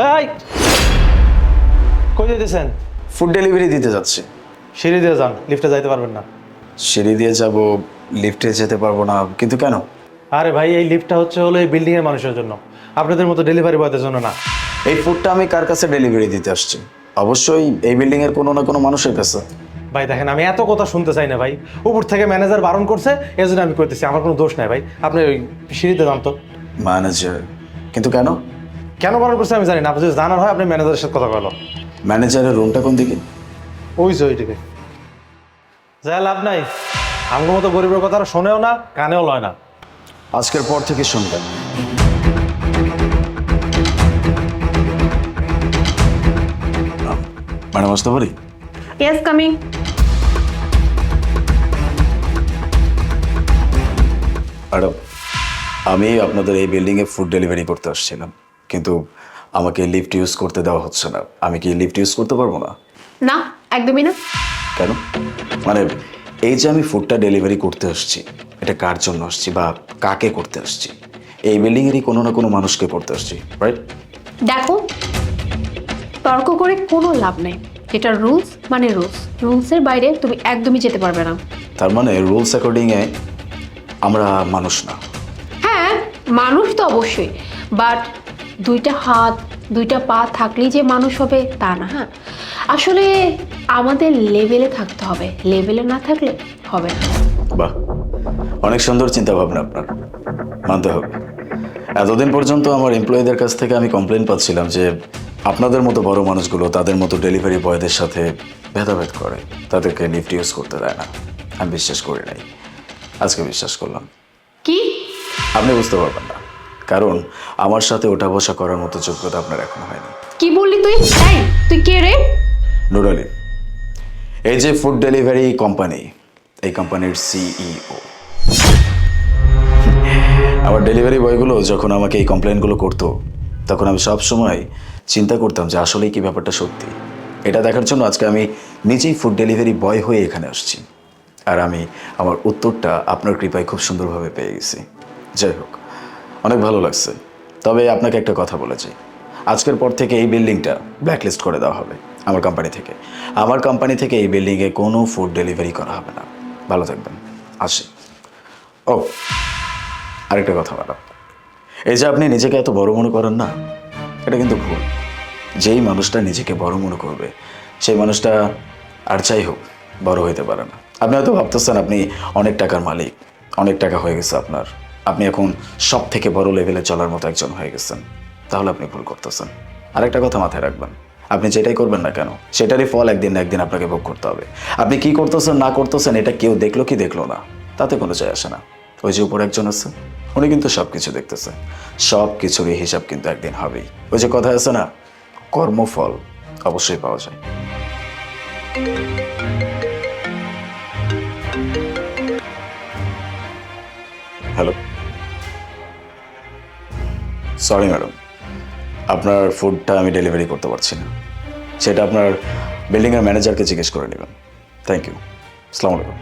এই! কই যেতেছেন food delivery দিতে যাচ্ছি। সিঁড়ি দিয়ে যান লিফটে যাইতে পারবেন না। সিঁড়ি দিয়ে যাব লিফটে যেতে পারব না কিন্তু কেন? আরে ভাই এই লিফটটা হচ্ছে হলো এই বিল্ডিং এর মানুষের জন্য। আপনাদের মতো ডেলিভারি বয়দের জন্য না। এই ফুডটা আমি কার কাছে ডেলিভারি দিতে আসছি? অবশ্যই এই বিল্ডিং এর কোনো না কোনো মানুষের কাছে। ভাই দেখেন আমি এত কথা শুনতে চাই না ভাই। উপর থেকে ম্যানেজার বারণ করছে এই জন্য আমি করতেছি আমার কোনো দোষ নাই ভাই। আপনি ওই সিঁড়িতে যান তো। ম্যানেজার কিন্তু কেন? কেন বারণ করছে আমি জানি না। আপনি যদি জানার হয় আপনি ম্যানেজারের সাথে কথা বলো ম্যানেজারের রুমটা কোন দিকে? ওই যে ওইদিকে। যা লাভ নাই। আমার মতো গরিবের কথা আর শোনেও না কানেও লয় না। আজকের পর থেকে শুনবেন। ম্যাডাম আসতে পারি? ইয়েস কামিং ম্যাডাম আমি আপনাদের এই বিল্ডিংয়ে ফুড ডেলিভারি করতে আসছিলাম। কিন্তু আমাকে লিফট ইউজ করতে দেওয়া হচ্ছে না। আমি কি লিফট ইউজ করতে পারব না? না একদমই না। কেন? মানে এই যে আমি ফুডটা ডেলিভারি করতে আসছি এটা কার জন্য আসছি বা কাকে করতে আসছি? এই বিল্ডিংয়েরই কোনো না কোনো মানুষকে করতে আসছি রাইট দেখো তর্ক করে কোনো লাভ নেই। যেটা রুলস মানে রুলস রুলসের বাইরে তুমি একদমই যেতে পারবে না। তার মানে রুলস অ্যাকর্ডিংয়ে আমরা মানুষ না। হ্যাঁ মানুষ তো অবশ্যই। বাট দুইটা হাত দুইটা পা থাকলেই যে মানুষ হবে তা না হ্যাঁ? আসলে আমাদের লেভেলে থাকতে হবে। লেভেলে না থাকলে হবে না। বাহ অনেক সুন্দর চিন্তা ভাবনা আপনার। মানতে হবে। এতদিন পর্যন্ত আমার এমপ্লয়ীদের কাছ থেকে আমি কমপ্লেন পাচ্ছিলাম যে আপনাদের মতো বড় মানুষগুলো তাদের মতো ডেলিভারি বয়দের সাথে ভেদাভেদ করে। তাদেরকে লিফট ইউজ করতে দেয় না। আমি বিশ্বাস করি নাই। আজকে বিশ্বাস করলাম। কি? আপনি বুঝতে পারবেন না। কারণ আমার সাথে ওঠা বসা করার মতো যোগ্যতা আপনার এখনও হয়নি। কি বললি তুই? এই তুই কে রে? নুরালি এই যে ফুড ডেলিভারি কোম্পানি এই কোম্পানির সিইও। আমার ডেলিভারি বয়গুলো যখন আমাকে এই কমপ্লেনগুলো করতো তখন আমি সব সময় চিন্তা করতাম যে আসলেই কি ব্যাপারটা সত্যি। এটা দেখার জন্য আজকে আমি নিজেই ফুড ডেলিভারি বয় হয়ে এখানে আসছি। আর আমি আমার উত্তরটা আপনার কৃপায় খুব সুন্দরভাবে পেয়ে গেছি। যাই হোক। অনেক ভালো লাগছে। তবে আপনাকে একটা কথা বলে চাই আজকের পর থেকে এই বিল্ডিংটা ব্ল্যাকলিস্ট করে দেওয়া হবে আমার কোম্পানি থেকে। আমার কোম্পানি থেকে এই বিল্ডিংয়ে কোনো ফুড ডেলিভারি করা হবে না। ভালো থাকবেন। আসি। ও, আরেকটা কথা ম্যাডাম। এই যে আপনি নিজেকে এত বড় মনে করেন না, এটা কিন্তু ভুল। যেই মানুষটা নিজেকে বড় মনে করবে, সেই মানুষটা আর যাই হোক, বড় হইতে পারে না। আপনি হয়তো ভাবতেছেন আপনি অনেক টাকার মালিক, অনেক টাকা হয়ে গেছে আপনার। আপনি এখন সব থেকে বড় লেভেলে চলার মতো একজন হয়ে গেছেন। তাহলে আপনি ভুল করতেছেন। আর একটা কথা মাথায় রাখবেন। আপনি যেটাই করবেন না কেন, সেটারই ফল একদিন না একদিন আপনাকে ভোগ করতে হবে। আপনি কি করতেছেন, না করতেছেন, এটা কেউ দেখল কি দেখল না, তাতে কোনো যায় আসে না। ওই যে উপরে একজন আছে, উনি কিন্তু সব কিছু দেখতেছে। সব কিছুরই হিসাব কিন্তু একদিন হবেই। ওই যে কথা আছে না, কর্মফল অবশ্যই পাওয়া যায়। হ্যালো সরি ম্যাডাম আপনার ফুডটা আমি ডেলিভারি করতে পারছি না। সেটা আপনার বিল্ডিংয়ের ম্যানেজারকে জিজ্ঞেস করে নেবেন। থ্যাংক ইউ আসসালামু আলাইকুম